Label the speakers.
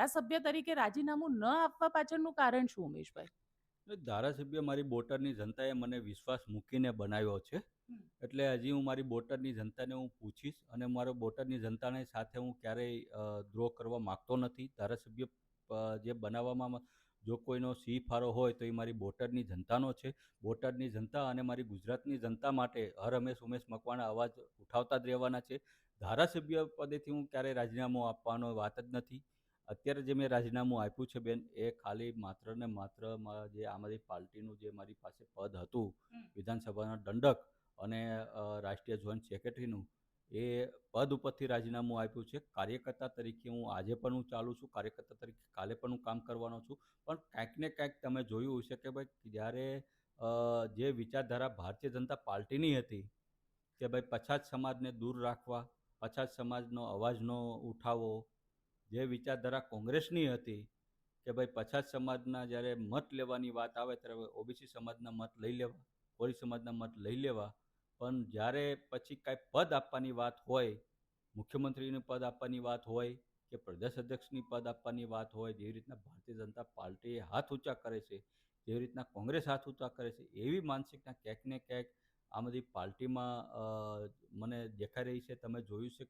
Speaker 1: ધારાસભ્ય તરીકે રાજીનામું ન આપવા પાછળનું કારણ શું ઉમેશભાઈ?
Speaker 2: ધારાસભ્ય મારી બોટરની જનતાએ મને વિશ્વાસ મૂકીને બનાવ્યો છે. એટલે હજી હું મારી બોટરની જનતાને હું પૂછીશ અને મારો બોટરની જનતાને સાથે હું ક્યારેય દ્રોહ કરવા માગતો નથી. ધારાસભ્ય જે બનાવવામાં જો કોઈનો સી ફારો હોય તો એ મારી બોટરની જનતાનો છે. બોટરની જનતા અને મારી ગુજરાતની જનતા માટે હર હંમેશ ઉમેશ મકવાણા અવાજ ઉઠાવતા જ રહેવાના છે. ધારાસભ્ય પદેથી હું ક્યારેય રાજીનામું આપવાનો વાત જ નથી. અત્યારે જે મેં રાજીનામું આપ્યું છે બેન એ ખાલી માત્ર ને માત્ર જે આમ આદમી પાર્ટીનું જે મારી પાસે પદ હતું વિધાનસભાના દંડક અને રાષ્ટ્રીય જોઈન્ટ સેક્રેટરીનું એ પદ ઉપરથી રાજીનામું આપ્યું છે. કાર્યકર્તા તરીકે હું આજે પણ હું ચાલું છું. કાર્યકર્તા તરીકે કાલે પણ હું કામ કરવાનો છું. પણ કાંઈક ને કાંઈક તમે જોયું હશે કે ભાઈ જ્યારે જે વિચારધારા ભારતીય જનતા પાર્ટીની હતી કે ભાઈ પછાત સમાજને દૂર રાખવા પછાત સમાજનો અવાજનો ઉઠાવો જે વિચારધારા કોંગ્રેસની હતી કે ભાઈ પછાત સમાજના જ્યારે મત લેવાની વાત આવે ત્યારે ઓબીસી સમાજના મત લઈ લેવા, કોળી સમાજના મત લઈ લેવા. પણ જ્યારે પછી કાંઈ પદ આપવાની વાત હોય, મુખ્યમંત્રીનું પદ આપવાની વાત હોય કે પ્રદેશ અધ્યક્ષની પદ આપવાની વાત હોય, જેવી રીતના ભારતીય જનતા પાર્ટીએ હાથ ઊંચા કરે છે, જેવી રીતના કોંગ્રેસ હાથ ઊંચા કરે છે, એવી માનસિકતા ક્યાંક ને ક્યાંક આ બધી પાર્ટીમાં મને દેખાઈ રહી છે. તમે જોયું છે કે